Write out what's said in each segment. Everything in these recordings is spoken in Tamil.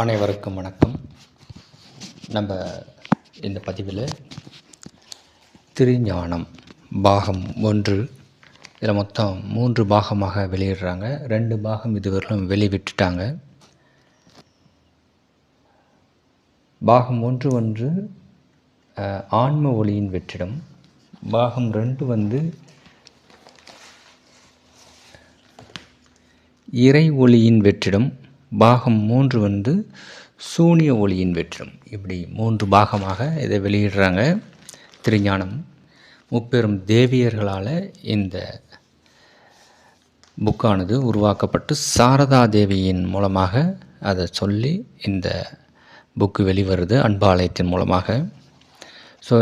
அனைவருக்கும் வணக்கம். நம்ம இந்த பதிவில் திருஞானம் பாகம் ஒன்று. இதில் மொத்தம் மூன்று பாகமாக வெளியிடுறாங்க. ரெண்டு பாகம் இதுவரையிலும் வெளிவிட்டுட்டாங்க. பாகம் ஒன்று ஒன்று ஆன்ம ஒளியின் வெற்றிடம். பாகம் ரெண்டு வந்து இறை ஒளியின் வெற்றிடம். பாகம் மூன்று வந்து சூனிய ஒளியின் வெற்றும். இப்படி மூன்று பாகமாக இதை வெளியிடுறாங்க திருஞானம். முப்பெரும் தேவியர்களால் இந்த புக்கானது உருவாக்கப்பட்டு சாரதா தேவியின் மூலமாக அதை சொல்லி இந்த புக்கு வெளிவருது அன்பாலயத்தின் மூலமாக. ஸோ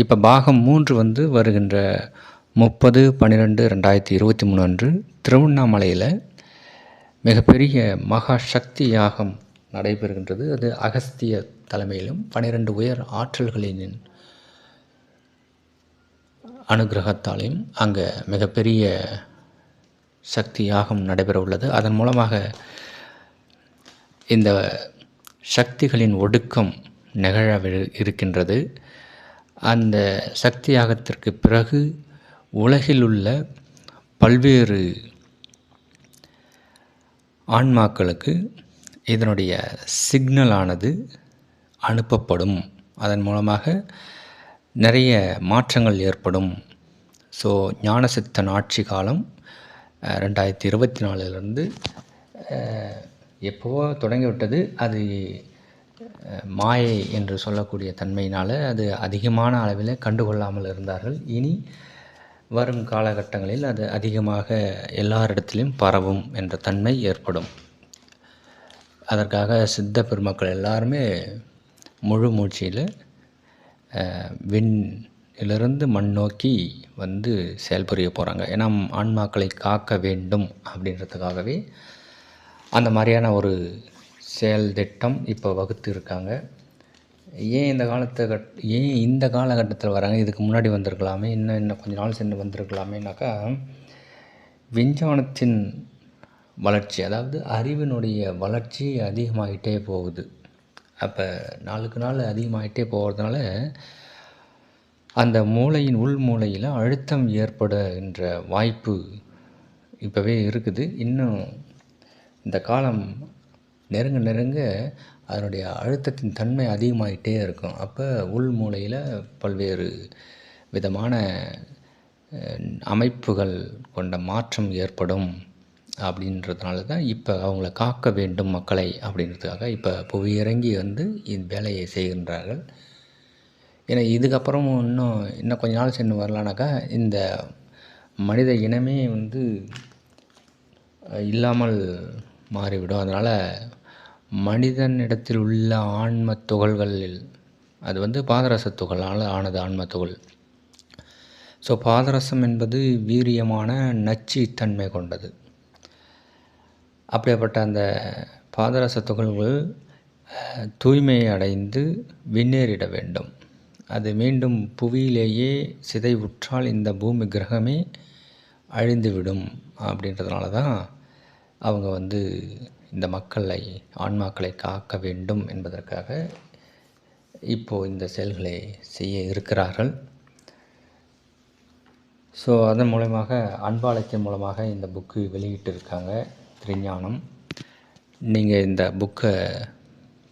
இப்போ பாகம் மூன்று வந்து வருகின்ற முப்பது பன்னிரெண்டு ரெண்டாயிரத்தி இருபத்தி மூணு அன்று திருவண்ணாமலையில் மிகப்பெரிய மகா சக்தி யாகம் நடைபெறுகின்றது. அது அகஸ்திய தலைமையிலும் பனிரெண்டு உயர் ஆற்றல்களின் அனுகிரகத்தாலையும் அங்கே மிகப்பெரிய சக்தி யாகம் நடைபெற உள்ளது அதன் மூலமாக இந்த சக்திகளின் ஒடுக்கம் நிகழ இருக்கின்றது. அந்த சக்தி யாகத்திற்கு பிறகு உலகில் உள்ள பல்வேறு ஆன்மாக்களுக்கு இதனுடைய சிக்னலானது அனுப்பப்படும். அதன் மூலமாக நிறைய மாற்றங்கள் ஏற்படும். ஸோ ஞானசித்தன் ஆட்சி காலம் ரெண்டாயிரத்தி இருபத்தி நாலுலேருந்து எப்போவோ தொடங்கிவிட்டது. அது மாயை என்று சொல்லக்கூடிய தன்மையினால் அது அதிகமான அளவில் கண்டுகொள்ளாமல் இருந்தார்கள். இனி வரும் காலகட்டங்களில் அது அதிகமாக எல்லாரிடத்திலும் பரவும் என்ற தன்மை ஏற்படும். அதற்காக சித்த பெருமக்கள் எல்லாருமே முழு மூச்சியில் விண்ணிலிருந்து மண் நோக்கி வந்து செயல்புரிய போகிறாங்க ஏன்னா ஆன்மாக்களை காக்க வேண்டும் அப்படின்றதுக்காகவே அந்த மாதிரியான ஒரு செயல் திட்டம் இப்போ வகுத்து இருக்காங்க ஏன் இந்த காலத்தை கட் ஏன் இந்த காலகட்டத்தில் வராங்க? இதுக்கு முன்னாடி வந்திருக்கலாமே இன்னும் இன்னும் கொஞ்ச நாள் சென்று வந்திருக்கலாமேனாக்கா விஞ்ஞானத்தின் வளர்ச்சி அதாவது அறிவினுடைய வளர்ச்சி அதிகமாகிட்டே போகுது. அப்போ நாளுக்கு நாள் அதிகமாகிட்டே போகிறதுனால அந்த மூளையின் உள் மூளையில் அழுத்தம் ஏற்படுகின்ற வாய்ப்பு இப்போவே இருக்குது. இன்னும் இந்த காலம் நெருங்க நெருங்க அதனுடைய அழுத்தத்தின் தன்மை அதிகமாகிட்டே இருக்கும். அப்போ உள் மூளையில் பல்வேறு விதமான அமைப்புகள் கொண்ட மாற்றம் ஏற்படும் அப்படின்றதுனால தான் இப்போ அவங்கள காக்க வேண்டும் மக்களை அப்படின்றதுக்காக இப்போ புவியிறங்கி வந்து இந்த வேலையை செய்கின்றார்கள். ஏன்னா இதுக்கப்புறமும் இன்னும் இன்னும் கொஞ்ச நாள் சென்று வரலானாக்கா இந்த மனித இனமே வந்து இல்லாமல் மாறிவிடும். அதனால் மனிதனிடத்தில் உள்ள ஆன்ம துகள்களில் அது வந்து பாதரச துகளால் ஆனது ஆன்ம துகள். ஸோ பாதரசம் என்பது வீரியமான நச்சு தன்மை கொண்டது. அப்படிப்பட்ட அந்த பாதரச துகள்கள் தூய்மையை தூய்மை அடைந்து விண்ணேறிட வேண்டும். அது மீண்டும் புவியிலேயே சிதைவுற்றால் இந்த பூமி கிரகமே அழிந்துவிடும் அப்படின்றதுனால தான் அவங்க வந்து இந்த மக்களை ஆன்மாக்களை காக்க வேண்டும் என்பதற்காக இப்போது இந்த செயல்களை செய்ய இருக்கிறார்கள். ஸோ அதன் மூலமாக அன்பாலயத்தின் மூலமாக இந்த புக்கு வெளியிட்டிருக்காங்க திருஞானம். நீங்கள் இந்த புக்கை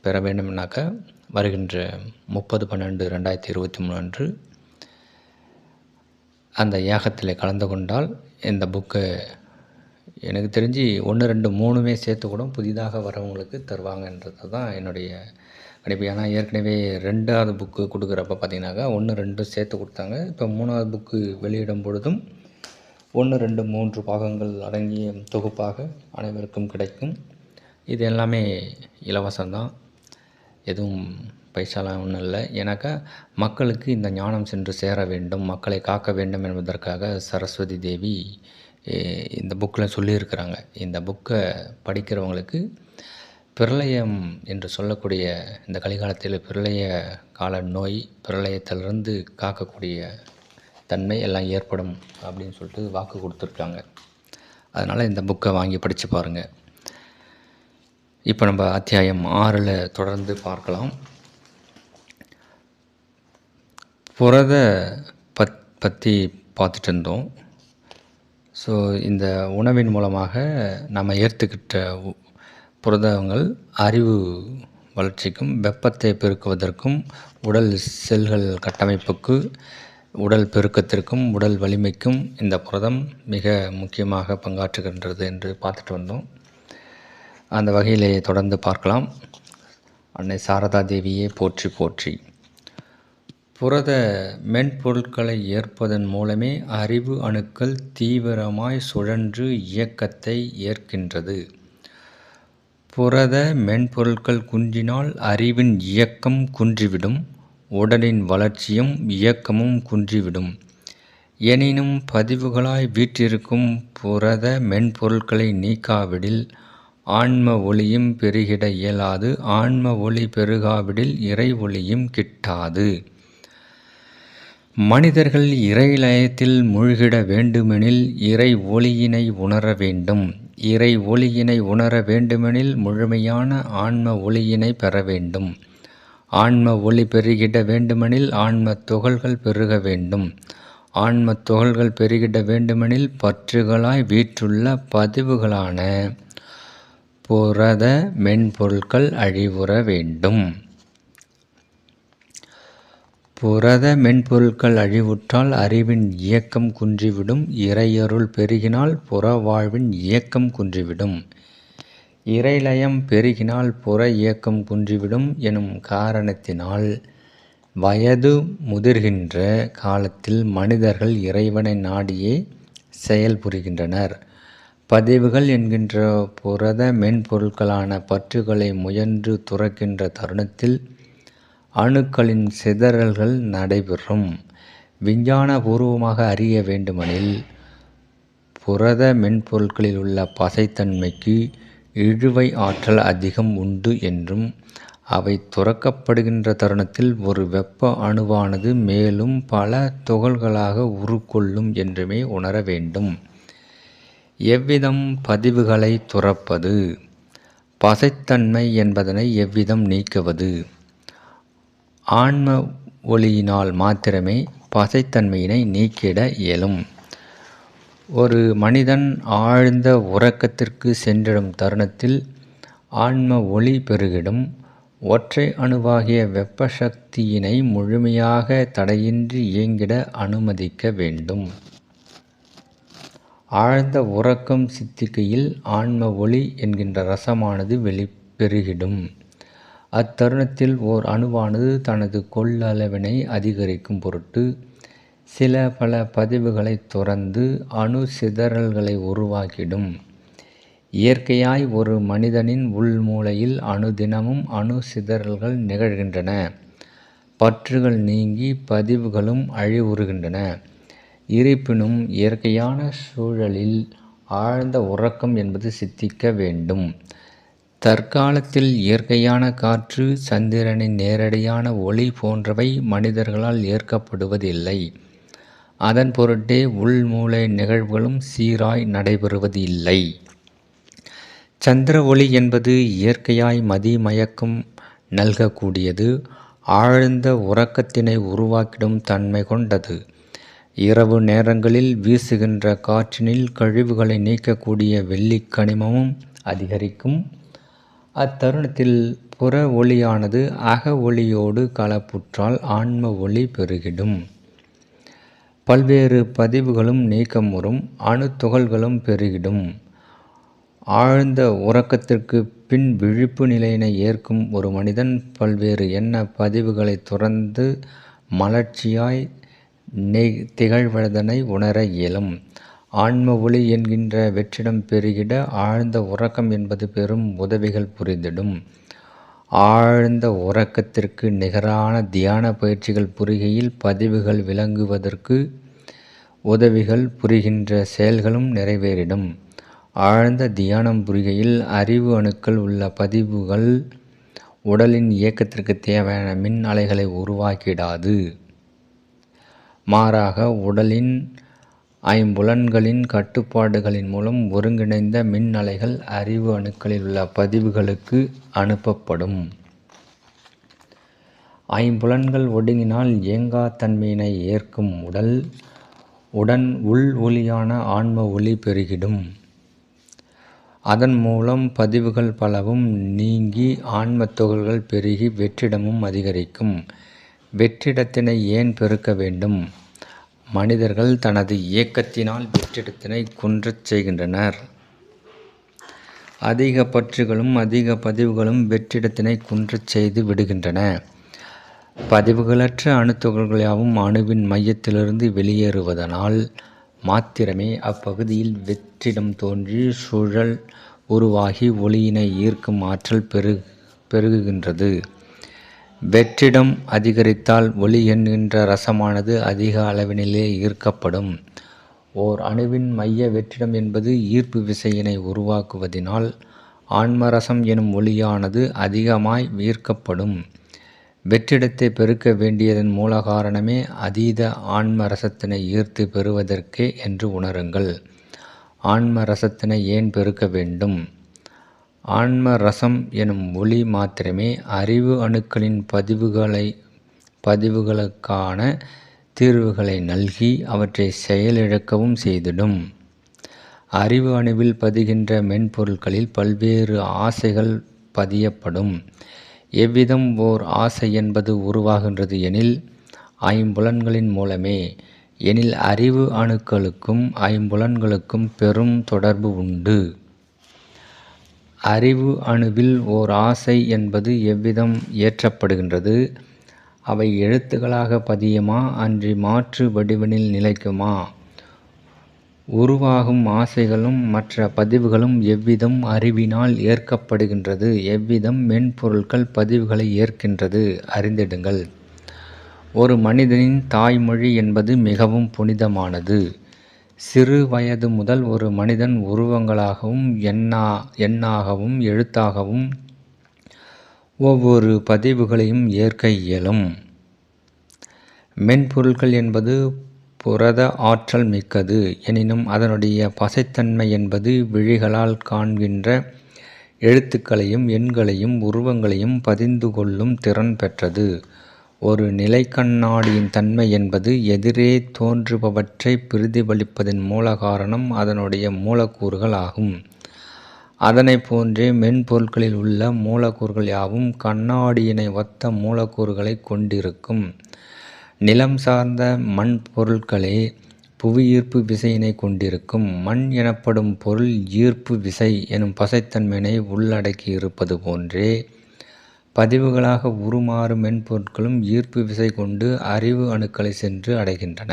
பெற வேண்டும்னாக்கா வருகின்ற முப்பது பன்னெண்டு ரெண்டாயிரத்தி இருபத்தி மூணு அன்று அந்த யாகத்தில் கலந்து கொண்டால் இந்த புக்கை எனக்கு தெரிஞ்சு ஒன்று ரெண்டு மூணுமே சேர்த்து கூட புதிதாக வரவங்களுக்கு தருவாங்கன்றது தான் என்னுடைய கணிப்பு. ஏன்னா ஏற்கனவே ரெண்டாவது புக்கு கொடுக்குறப்ப பார்த்தீங்கன்னாக்கா ஒன்று ரெண்டு சேர்த்து கொடுத்தாங்க. இப்போ மூணாவது புக்கு வெளியிடும் பொழுதும் ஒன்று ரெண்டு மூன்று பாகங்கள் அடங்கிய தொகுப்பாக அனைவருக்கும் கிடைக்கும். இது எல்லாமே இலவசம்தான் எதுவும் பைசாலாம் ஒன்றும் இல்லை. ஏன்னாக்கா மக்களுக்கு இந்த ஞானம் சென்று சேர வேண்டும் மக்களை காக்க வேண்டும் என்பதற்காக சரஸ்வதி தேவி இந்த புக்கில் சொல்லியிருக்கிறாங்க. இந்த புக்கை படிக்கிறவங்களுக்கு பிரளயம் என்று சொல்லக்கூடிய இந்த கலிகாலத்தில் பிரளய கால நோய் பிரளயத்திலிருந்து காக்கக்கூடிய தன்மை எல்லாம் ஏற்படும் அப்படின்னு சொல்லிட்டு வாக்கு கொடுத்துருக்காங்க. அதனால் இந்த புக்கை வாங்கி படித்து பாருங்கள் இப்போ நம்ம அத்தியாயம் ஆறில் தொடர்ந்து பார்க்கலாம். புரத பத் பற்றி பார்த்துட்டு இருந்தோம். ஸோ இந்த உணவின் மூலமாக நம்ம ஏற்றுக்கிட்ட புரதங்கள் அறிவு வளர்ச்சிக்கும் வெப்பத்தை பெருக்குவதற்கும் உடல் செல்கள் கட்டமைப்புக்கு உடல் பெருக்கத்திற்கும் உடல் வலிமைக்கும் இந்த புரதம் மிக முக்கியமாக பங்காற்றுகின்றது என்று பார்த்துட்டு வந்தோம். அந்த வகையிலே தொடர்ந்து பார்க்கலாம். அன்னை சாரதா தேவியே போற்றி போற்றி. புரத மென்பொருட்களை ஏற்பதன் மூலமே அறிவு அணுக்கள் தீவிரமாய் சுழன்று இயக்கத்தை ஏற்கின்றது. புரத மென்பொருட்கள் குன்றினால் அறிவின் இயக்கம் குன்றிவிடும் உடலின் வளர்ச்சியும் இயக்கமும் குன்றிவிடும். எனினும் பதிவுகளாய் வீற்றிருக்கும் புரத மென்பொருட்களை நீக்காவிடில் ஆன்ம ஒளியும் பெருகிட இயலாது ஆன்ம ஒளி பெருகாவிடில் இறை ஒளியும் கிட்டாது. மனிதர்கள் இறைலயத்தில் மூழ்கிட வேண்டுமெனில் இறை ஒளியினை உணர வேண்டும். இறை ஒளியினை உணர வேண்டுமெனில் முழுமையான ஆன்ம ஒளியினை பெற வேண்டும். ஆன்ம ஒளி பெருகிட வேண்டுமெனில் ஆன்ம துகள்கள் பெருக வேண்டும். ஆன்ம துகள்கள் பெருகிட வேண்டுமெனில் பற்றுகளாய் வீற்றுள்ள பதிவுகளான புரத மென்பொருட்கள் அழிவுற வேண்டும். புரத மென்பொருட்கள் அழிவுற்றால் அறிவின் இயக்கம் குன்றிவிடும் இறையருள் பெருகினால் புற வாழ்வின் இயக்கம் குன்றிவிடும். இறைலயம் பெருகினால் புற இயக்கம் குன்றிவிடும் எனும் காரணத்தினால் வயது முதிர்கின்ற காலத்தில் மனிதர்கள் இறைவனை நாடியே செயல்புரிகின்றனர் பதிவுகள் என்கின்ற புரத மென்பொருட்களான பற்றுகளை முயன்று துறக்கின்ற தருணத்தில் அணுக்களின் சிதறல்கள் நடைபெறும். விஞ்ஞானபூர்வமாக அறிய வேண்டுமெனில் புரத மென்பொருட்களில் உள்ள பசைத்தன்மைக்கு இழுவை ஆற்றல் அதிகம் உண்டு என்றும் அவை துறக்கப்படுகின்ற தருணத்தில் ஒரு வெப்ப அணுவானது மேலும் பல துகள்களாக உருக்கொள்ளும் என்றுமே உணர வேண்டும். எவ்விதம் பதிவுகளை துறப்பது? பசைத்தன்மை என்பதனை எவ்விதம் நீக்குவது? ஆன்ம ஒளியினால் மாத்திரமே பசைத்தன்மையினை நீக்கிட இயலும். ஒரு மனிதன் ஆழ்ந்த உறக்கத்திற்கு சென்றிடும் தருணத்தில் ஆன்ம ஒளி பெருகிடும். ஒற்றை அணுவாகிய வெப்ப சக்தியினை முழுமையாக தடையின்றி இயங்கிட அனுமதிக்க வேண்டும். ஆழ்ந்த உறக்கம் சித்திக்கையில் ஆன்ம ஒளி என்கின்ற ரசமானது வெளிப்பெருகிடும் அத்தருணத்தில் ஓர் அணுவானது தனது கொள்ளளவினை அதிகரிக்கும் பொருட்டு சில பல பதிவுகளை துறந்து அணு சிதறல்களை உருவாக்கிடும். இயற்கையாய் ஒரு மனிதனின் உள்மூளையில் அணுதினமும் அணு சிதறல்கள் நிகழ்கின்றன. பற்றுகள் நீங்கி பதிவுகளும் அழிவுறுகின்றன. இருப்பினும் இயற்கையான சூழலில் ஆழ்ந்த உறக்கம் என்பது சித்திக்க வேண்டும். தற்காலத்தில் இயற்கையான காற்று சந்திரனின் நேரடியான ஒளி போன்றவை மனிதர்களால் ஏற்கப்படுவதில்லை. அதன் பொருட்டே உள்மூளை நிகழ்வுகளும் சீராய் நடைபெறுவது இல்லை சந்திர ஒளி என்பது இயற்கையாய் மதிமயக்கம் நல்கக்கூடியது. ஆழ்ந்த உறக்கத்தினை உருவாக்கிடும் தன்மை கொண்டது. இரவு நேரங்களில் வீசுகின்ற காற்றினில் கழிவுகளை நீக்கக்கூடிய வெள்ளிக் கனிமமும் அதிகரிக்கும். அத்தருணத்தில் புற ஒளியானது அக ஒளியோடு கலப்புற்றால் ஆன்ம ஒளி பெருகிடும். பல்வேறு பதிவுகளும் நீக்கமுறும் அணு துகள்களும் பெருகிடும். ஆழ்ந்த உறக்கத்திற்கு பின் விழிப்பு நிலையினை ஏற்கும் ஒரு மனிதன் பல்வேறு எண்ண பதிவுகளை துறந்து மலர்ச்சியாய் நெய் திகழ்வதனை உணர இயலும். ஆன்ம ஒளி என்கின்ற வெற்றிடம் பெருகிட ஆழ்ந்த உறக்கம் என்பது பெரும் உதவிகள் புரிந்திடும். ஆழ்ந்த உறக்கத்திற்கு நிகரான தியான பயிற்சிகள் புரிகையில் பதிவுகள் விளங்குவதற்கு உதவிகள் புரிகின்ற செயல்களும் நிறைவேறிடும். ஆழ்ந்த தியானம் புரிகையில் அறிவு அணுக்கள் உள்ள பதிவுகள் உடலின் இயக்கத்திற்கு தேவையான மின் அலைகளை உருவாக்கிடாது. மாறாக உடலின் ஐம்புலன்களின் கட்டுப்பாடுகளின் மூலம் ஒருங்கிணைந்த மின் அலைகள் அறிவு அணுக்களில் உள்ள பதிவுகளுக்கு அனுப்பப்படும். ஐம்புலன்கள் ஒடுங்கினால் இயங்கா தன்மையினை ஏற்கும் உடல் உடன் உள் ஒளியான ஆன்ம ஒளி பெருகிடும். அதன் மூலம் பதிவுகள் பலவும் நீங்கி ஆன்ம துகள்கள் பெருகி வெற்றிடமும் அதிகரிக்கும். வெற்றிடத்தினை ஏன் பெருக்க வேண்டும்? மனிதர்கள் தனது இயக்கத்தினால் வெற்றிடத்தினை குன்றச் செய்கின்றனர். அதிக பற்றுகளும் அதிக பதிவுகளும் வெற்றிடத்தினை குன்றச் செய்து விடுகின்றன. பதிவுகளற்ற அணுத்துகள்கள் யாவும் அணுவின் மையத்திலிருந்து வெளியேறுவதனால் மாத்திரமே அப்பகுதியில் வெற்றிடம் தோன்றி சுழல் உருவாகி ஒளியினை ஈர்க்கும் ஆற்றல் பெரு பெருகுகின்றது. வெற்றிடம் அதிகரித்தால் ஒளி என்கின்ற ரசமானது அதிக அளவினிலே ஈர்க்கப்படும். ஓர் அணுவின் மைய வெற்றிடம் என்பது ஈர்ப்பு விசையினை உருவாக்குவதினால் ஆன்மரசம் எனும் ஒளியானது அதிகமாய் ஈர்க்கப்படும் வெற்றிடத்தை பெருக்க வேண்டியதன் மூல காரணமே அதீத ஆன்ம ரசத்தினை ஈர்த்து பெறுவதற்கே என்று உணருங்கள். ஆன்ம ரசத்தினை ஏன் பெருக்க வேண்டும்? ஆன்ம ரசம் எனும் ஒளி மாத்திரமே அறிவு அணுக்களின் பதிவுகளை பதிவுகளுக்கான தீர்வுகளை நல்கி அவற்றை செயலிழக்கவும் செய்திடும். அறிவு அணுவில் பதிகின்ற மென்பொருட்களில் பல்வேறு ஆசைகள் பதியப்படும். எவ்விதம் ஓர் ஆசை என்பது உருவாகின்றது எனில் ஐம்புலன்களின் மூலமே. எனில் அறிவு அணுக்களுக்கும் ஐம்புலன்களுக்கும் பெரும் தொடர்பு உண்டு. அறிவு அணுவில் ஓர் ஆசை என்பது எவ்விதம் ஏற்றப்படுகின்றது அவை எழுத்துக்களாக பதியுமா? அன்றி மாற்று வடிவனில் நிலைக்குமா? உருவாகும் ஆசைகளும் மற்ற பதிவுகளும் எவ்விதம் அறிவினால் ஏற்கப்படுகின்றது? எவ்விதம் மென்பொருட்கள் பதிவுகளை ஏற்கின்றது? அறிந்திடுங்கள். ஒரு மனிதனின் தாய்மொழி என்பது மிகவும் புனிதமானது. சிறு வயது முதல் ஒரு மனிதன் உருவங்களாகவும் எண்ணா எண்ணாகவும் எழுத்தாகவும் ஒவ்வொரு பதிவுகளையும் ஏற்க இயலும். மென்பொருட்கள் என்பது புரத ஆற்றல் மிக்கது. எனினும் அதனுடைய பசைத்தன்மை என்பது விழிகளால் காண்கின்ற எழுத்துக்களையும் எண்களையும் உருவங்களையும் பதிந்து கொள்ளும் திறன் பெற்றது. ஒரு நிலைக்கண்ணாடியின் தன்மை என்பது எதிரே தோன்றுபவற்றை பிரதிபலிப்பதன் மூல காரணம் அதனுடைய மூலக்கூறுகள் ஆகும். அதனை போன்றே மென்பொருட்களில் உள்ள மூலக்கூறுகள் யாவும் கண்ணாடியினை ஒத்த மூலக்கூறுகளை கொண்டிருக்கும். நிலம் சார்ந்த மண் பொருட்களே புவியீர்ப்பு விசையினை கொண்டிருக்கும். மண் எனப்படும் பொருள் ஈர்ப்பு விசை எனும் பசைத்தன்மையினை உள்ளடக்கி இருப்பது போன்றே பதிவுகளாக உருமாறும் மென்பொருட்களும் ஈர்ப்பு விசை கொண்டு அறிவு அணுக்களை சென்று அடைகின்றன.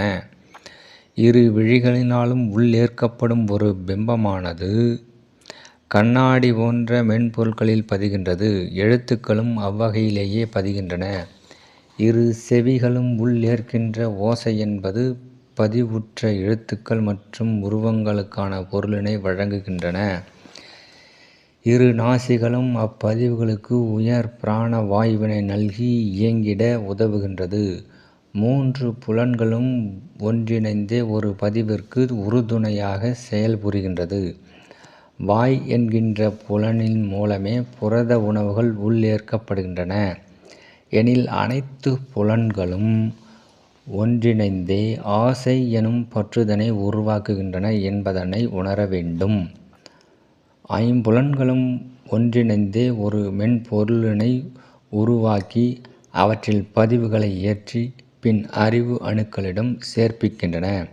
இரு விழிகளினாலும் உள்ளேற்கப்படும் ஒரு பிம்பமானது கண்ணாடி போன்ற மென்பொருட்களில் பதிகின்றது. எழுத்துக்களும் அவ்வகையிலேயே பதிகின்றன. இரு செவிகளும் உள்ளேற்கின்ற ஓசை என்பது பதிவுற்ற எழுத்துக்கள் மற்றும் உருவங்களுக்கான பொருளினை வழங்குகின்றன. இரு நாசிகளும் அப்பதிவுகளுக்கு உயர் பிராண வாயுவினை நல்கி இயங்கிட உதவுகின்றது. மூன்று புலன்களும் ஒன்றிணைந்தே ஒரு பதிவிற்கு உறுதுணையாக செயல்புரிகின்றது வாய் என்கின்ற புலனின் மூலமே புரத உணவுகள் உள்ளேற்கப்படுகின்றன. எனில் அனைத்து புலன்களும் ஒன்றிணைந்தே ஆசை எனும் பற்றுதனை உருவாக்குகின்றன என்பதனை உணர வேண்டும். ஐம்புலன்களும் ஒன்றிணைந்தே ஒரு மென்பொருளினை உருவாக்கி அவற்றில் பதிவுகளை ஏற்றி பின் அறிவு அணுக்களிடம் சேர்ப்பிக்கின்றன.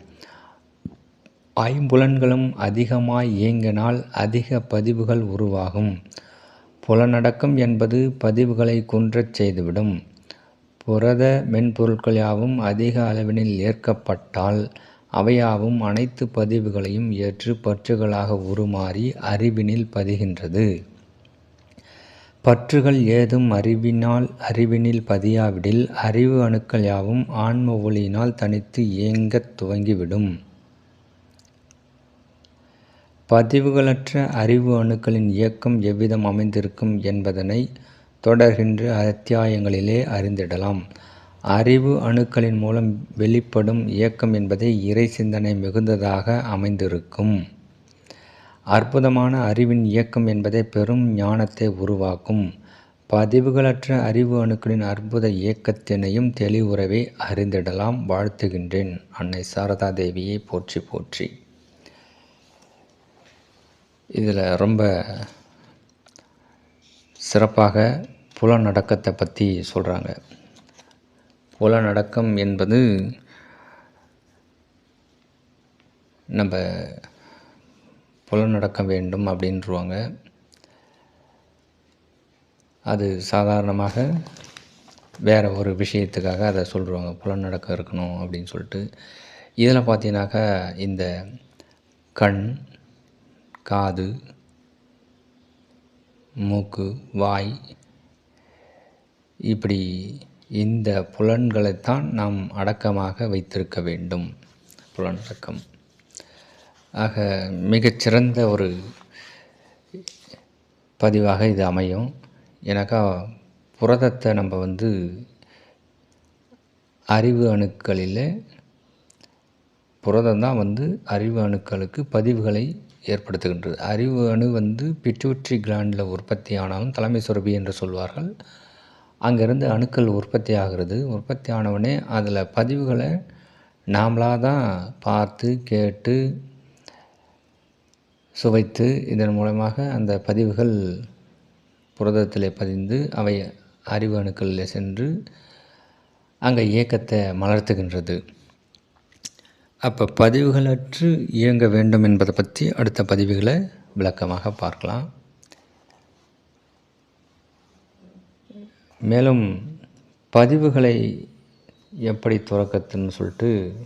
ஐம்புலன்களும் அதிகமாய் இயங்கினால் அதிக பதிவுகள் உருவாகும். புலனடக்கம் என்பது பதிவுகளை குன்றச் செய்துவிடும். புரத மென்பொருட்கள் யாவும் அதிக அளவினில் ஏற்கப்பட்டால் அவையாவும் அனைத்து பதிவுகளையும் ஏற்று பற்றுகளாக உருமாறி அறிவினில் பதிகின்றது. பற்றுகள் ஏதும் அறிவினால் அறிவினில் பதியாவிடில் அறிவு அணுக்கள் யாவும் ஆன்ம ஒளியினால் தனித்து இயங்கத் துவங்கிவிடும். பதிவுகளற்ற அறிவு அணுக்களின் இயக்கம் எவ்விதம் அமைந்திருக்கும் என்பதனை தொடர்கின்ற அத்தியாயங்களிலே அறிந்திடலாம். அறிவு அணுக்களின் மூலம் வெளிப்படும் இயக்கம் என்பதை இறை சிந்தனை மிகுந்ததாக அமைந்திருக்கும். அற்புதமான அறிவின் இயக்கம் என்பதை பெரும் ஞானத்தை உருவாக்கும். பதிவுகளற்ற அறிவு அணுக்களின் அற்புத இயக்கத்தினையும் தெளிவுறவை அறிந்திடலாம் வாழ்த்துகின்றேன். அன்னை சாரதா தேவியை போற்றி போற்றி. இதில் ரொம்ப சிறப்பாக புலநடக்கத்தை பற்றி சொல்கிறாங்க புலநடக்கம் என்பது நம்ம புலநடக்கம் வேண்டும் அப்படின்ருவாங்க அது சாதாரணமாக வேறு ஒரு விஷயத்துக்காக அதை சொல்லுவாங்க. புலநடக்கம் இருக்கணும் அப்படின்னு சொல்லிட்டு. இதில் பார்த்தீங்கன்னாக்கா இந்த கண் காது மூக்கு வாய் இப்படி இந்த புலன்களைத்தான் நாம் அடக்கமாக வைத்திருக்க வேண்டும். புலனடக்கம் ஆக மிகச்சிறந்த ஒரு பதிவாக இது அமையும். ஏன்னாக்கா புரதத்தை நம்ம வந்து அறிவு அணுக்களில் புரதம் தான் வந்து அறிவு அணுக்களுக்கு பதிவுகளை ஏற்படுத்துகின்றது. அறிவு அணு வந்து பிட்யூட்ரி கிளாண்டில் உற்பத்தி ஆனாலும் தலைமை சுரபி என்று சொல்வார்கள். அங்கேருந்து அணுக்கள் உற்பத்தி ஆகிறது. உற்பத்தி ஆனவுடனே அதில் பதிவுகளை நாமளாக தான் பார்த்து கேட்டு சுவைத்து இதன் மூலமாக அந்த பதிவுகள் புரதத்தில் பதிந்து அவை அறிவு அணுக்களில் சென்று அங்கே இயக்கத்தை மலர்த்துகின்றது. அப்போ பதிவுகளற்று இயங்க வேண்டும் என்பதை பற்றி அடுத்த பதிவுகளை விளக்கமாக பார்க்கலாம். மேலும் பதிவுகளை எப்படி துறக்கத்துன்னு சொல்லிட்டு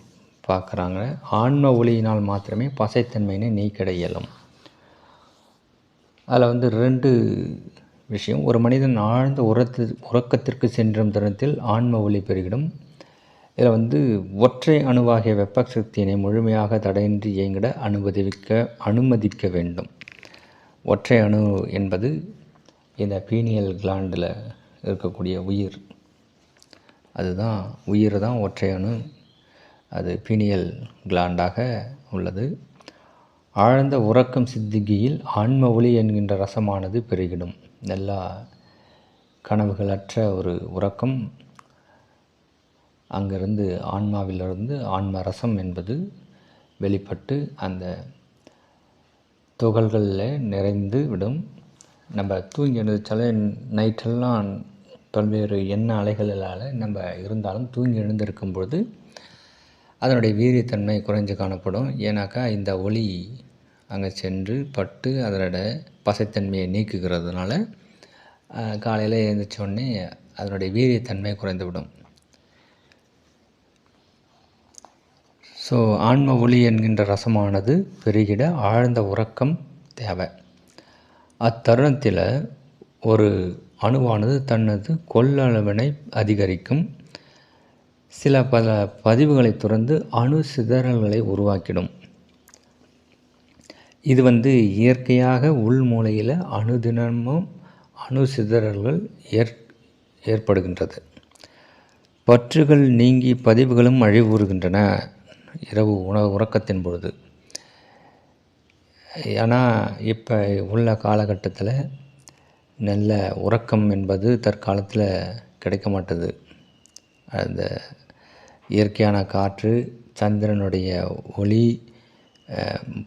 பார்க்குறாங்க. ஆன்ம ஒளியினால் மாத்திரமே பசைத்தன்மையினை நீக்கிட இயலும். அதில் வந்து ரெண்டு விஷயம். ஒரு மனிதன் ஆழ்ந்த உரத்து உறக்கத்திற்கு சென்றும் தருணத்தில் ஆன்ம ஒளி பெருகிடும். இதில் வந்து ஒற்றை அணுவாகிய வெப்ப சக்தியினை முழுமையாக தடையின்றி இயங்கிட அனுமதிக்க அனுமதிக்க வேண்டும். ஒற்றை அணு என்பது இந்த பீனியல் கிளாண்டில் இருக்கக்கூடிய உயிர். அதுதான் உயிர் தான் ஒற்றையணு. அது பீனியல் கிளாண்டாக உள்ளது. ஆழ்ந்த உறக்கம் சித்திகியில் ஆன்ம ஒளி என்கின்ற ரசமானது பெருகிடும். நல்லா கனவுகளற்ற ஒரு உறக்கம். அங்கிருந்து ஆன்மாவிலிருந்து ஆன்ம ரசம் என்பது வெளிப்பட்டு அந்த துகள்களில் நிறைந்து விடும். நம்ம தூங்கி எழுந்திரிச்சாலே நைட்டெல்லாம் பல்வேறு எண்ண அலைகளால் நம்ம இருந்தாலும் தூங்கி எழுந்திருக்கும் பொழுது அதனுடைய வீரியத்தன்மை குறைஞ்சு காணப்படும். ஏன்னாக்கா இந்த ஒளி அங்கே சென்று பட்டு அதனோட பசைத்தன்மையை நீக்குகிறதுனால காலையில் எழுந்திரிச்சோடனே அதனுடைய வீரியத்தன்மை குறைந்துவிடும். ஸோ ஆன்ம ஒளி என்கின்ற ரசமானது பெருகிட ஆழ்ந்த உறக்கம் தேவை. அத்தருணத்தில் ஒரு அணுவானது தனது கொள்ளளவினை அதிகரிக்கும். சில பல பதிவுகளை துறந்து அணு சிதறல்களை உருவாக்கிடும். இது வந்து இயற்கையாக உள்மூலையில் அணுதினமும் அணு சிதறல்கள் ஏற் ஏற்படுகின்றது. பற்றுகள் நீங்கி பதிவுகளும் அழிவுறுகின்றன. இரவு உணவு உறக்கத்தின் பொழுது. ஏன்னா இப்போ உள்ள காலகட்டத்தில் நல்ல உறக்கம் என்பது தற்காலத்தில் கிடைக்க மாட்டுது அந்த இயற்கையான காற்று சந்திரனுடைய ஒளி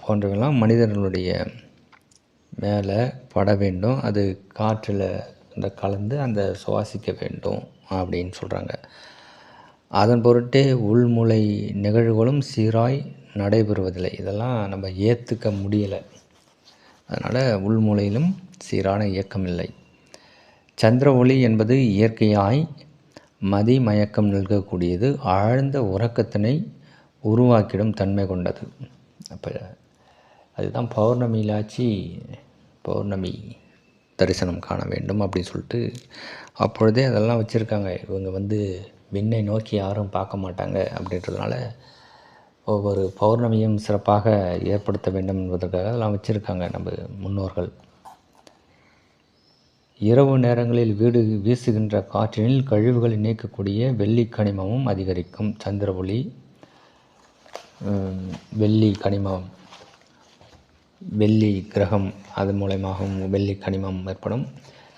போன்றவெல்லாம் மனிதர்களுடைய மேலே பட வேண்டும். அது காற்றில் அந்த கலந்து அந்த சுவாசிக்க வேண்டும் அப்படின்னு சொல்கிறாங்க அதன் பொருட்டே உள்முளை நிகழ்வுகளும் சீராய் நடைபெறுவதில்லை. இதெல்லாம் நம்ம ஏற்றுக்க முடியலை. அதனால் உள்மூலையிலும் சீரான இயக்கம் இல்லை. சந்திர ஒளி என்பது இயற்கையாய் மதி மயக்கம் நிற்கக்கூடியது ஆழ்ந்த உறக்கத்தினை உருவாக்கிடும் தன்மை கொண்டது. அப்போ அதுதான் பௌர்ணமியிலாச்சு பௌர்ணமி தரிசனம் காண வேண்டும் அப்படின்னு சொல்லிட்டு அப்பொழுதே அதெல்லாம் வச்சுருக்காங்க. இவங்க வந்து விண்ணை நோக்கி யாரும் பார்க்க மாட்டாங்க அப்படின்றதுனால ஒவ்வொரு பௌர்ணமியும் சிறப்பாக ஏற்படுத்த வேண்டும் என்பதற்காக அதெல்லாம் வச்சுருக்காங்க நம்ம முன்னோர்கள். இரவு நேரங்களில் வீடு வீசுகின்ற காற்றினில் கழிவுகளை நீக்கக்கூடிய வெள்ளி கனிமமும் அதிகரிக்கும். சந்திர ஒளி வெள்ளி கனிமம் வெள்ளி கிரகம் அது மூலயமாகவும் வெள்ளி கனிமம் ஏற்படும்.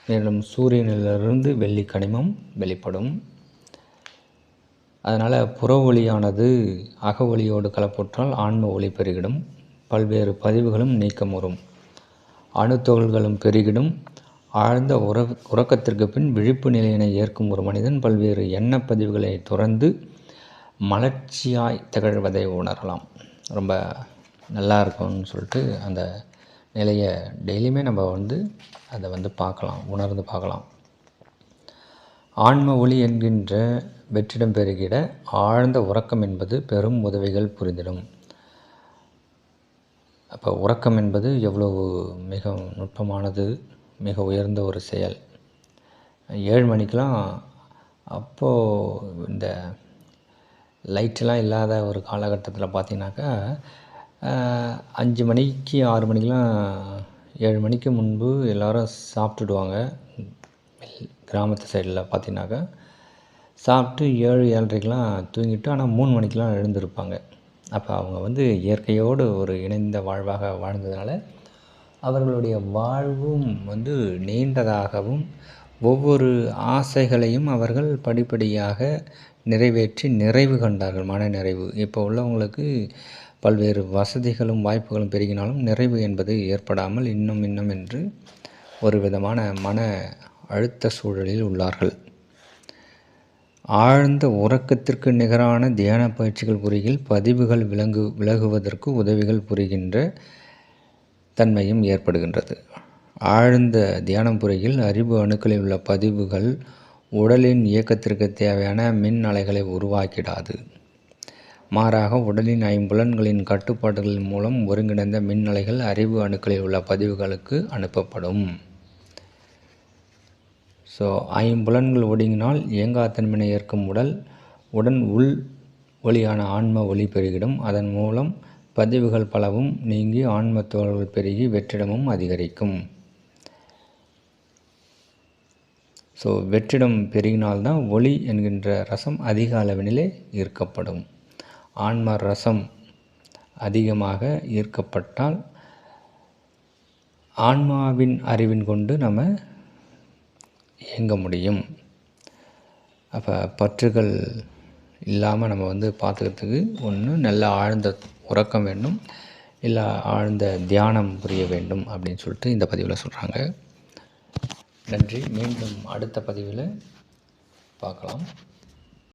மேலும் சூரியனிலிருந்து வெள்ளி கனிமம் வெளிப்படும். அதனால் புற ஒளியானது அக ஒளியோடு கலப்புற்றால் ஆன்ம ஒளி பெருகிடும். பல்வேறு பதிவுகளும் நீக்கம் வரும் அணுத்தொகள்களும் பெருகிடும். ஆழ்ந்த உற உறக்கத்திற்கு பின் விழிப்பு நிலையினை ஏற்கும் ஒரு மனிதன் பல்வேறு எண்ணப் பதிவுகளை துறந்து மலர்ச்சியாய் திகழ்வதை உணரலாம். ரொம்ப நல்லா இருக்கும்னு சொல்லிட்டு அந்த நிலையை டெய்லியுமே நம்ம வந்து அதை வந்து பார்க்கலாம் உணர்ந்து பார்க்கலாம். ஆன்ம ஒளி என்கின்ற வெற்றிடம் பெருகிட ஆழ்ந்த உறக்கம் என்பது பெரும் உதவிகள் புரிந்திடும். அப்போ உறக்கம் என்பது எவ்வளவு மிக நுட்பமானது மிக உயர்ந்த ஒரு செயல். ஏழு மணிக்கெலாம் அப்போது இந்த லைட்டெல்லாம் இல்லாத ஒரு காலகட்டத்தில் பார்த்தீங்கன்னாக்கா அஞ்சு மணிக்கு ஆறு மணிக்கெலாம் ஏழு மணிக்கு முன்பு எல்லோரும் சாப்பிட்டுடுவாங்க. கிராமத்து சைடில் பார்த்தீங்கன்னாக்கா சாப்பிட்டு ஏழு ஏழரைக்கெலாம் தூங்கிட்டு ஆனால் மூணு மணிக்கெலாம் எழுந்திருப்பாங்க. அப்போ அவங்க வந்து இயற்கையோடு ஒரு இணைந்த வாழ்வாக வாழ்ந்ததுனால அவர்களுடைய வாழ்வும் வந்து நீண்டதாகவும் ஒவ்வொரு ஆசைகளையும் அவர்கள் படிப்படியாக நிறைவேற்றி நிறைவு கண்டார்கள். மன நிறைவு. இப்போ உள்ளவங்களுக்கு பல்வேறு வசதிகளும் வாய்ப்புகளும் பெருகினாலும் நிறைவு என்பது ஏற்படாமல் இன்னும் இன்னும் என்று ஒரு விதமான மன அழுத்த சூழலில் உள்ளார்கள். ஆழ்ந்த உறக்கத்திற்கு நிகரான தியான பயிற்சிகள் புரிகில் பதிவுகள் விலங்கு விலகுவதற்கு உதவிகள் புரிகின்ற தன்மையும் ஏற்படுகின்றது. ஆழ்ந்த தியானம் புரிகில் அறிவு அணுக்களில் உள்ள பதிவுகள் உடலின் இயக்கத்திற்கு தேவையான மின் அலைகளை உருவாக்கிடாது. மாறாக உடலின் ஐம்புலன்களின் கட்டுப்பாடுகளின் மூலம் ஒருங்கிணைந்த மின் அலைகள் அறிவு அணுக்களில் உள்ள பதிவுகளுக்கு அனுப்பப்படும். ஸோ ஐம்புலன்கள் ஒடுங்கினால் இயங்காத்தன்மையை ஏற்கும் உடல் உடன் உள் ஒளியான ஆன்ம ஒளி பெருகிடும். அதன் மூலம் பதிவுகள் பலவும் நீங்கி ஆன்ம தோழர்கள் பெருகி வெற்றிடமும் அதிகரிக்கும். ஸோ வெற்றிடம் பெருகினால்தான் ஒளி என்கின்ற ரசம் அதிக அளவினிலே ஈர்க்கப்படும். ஆன்ம ரசம் அதிகமாக ஈர்க்கப்பட்டால் ஆன்மாவின் அறிவின் கொண்டு நம்ம இயங்க முடியும். அப்போ பற்றுகள் இல்லாமல் நம்ம வந்து பார்த்துக்கிறதுக்கு ஒன்று நல்ல ஆழ்ந்த உறக்கம் வேண்டும். இல்லை ஆழ்ந்த தியானம் புரிய வேண்டும் அப்படின்னு சொல்லிட்டு இந்த பதிவில் சொல்கிறாங்க நன்றி. மீண்டும் அடுத்த பதிவில் பார்க்கலாம்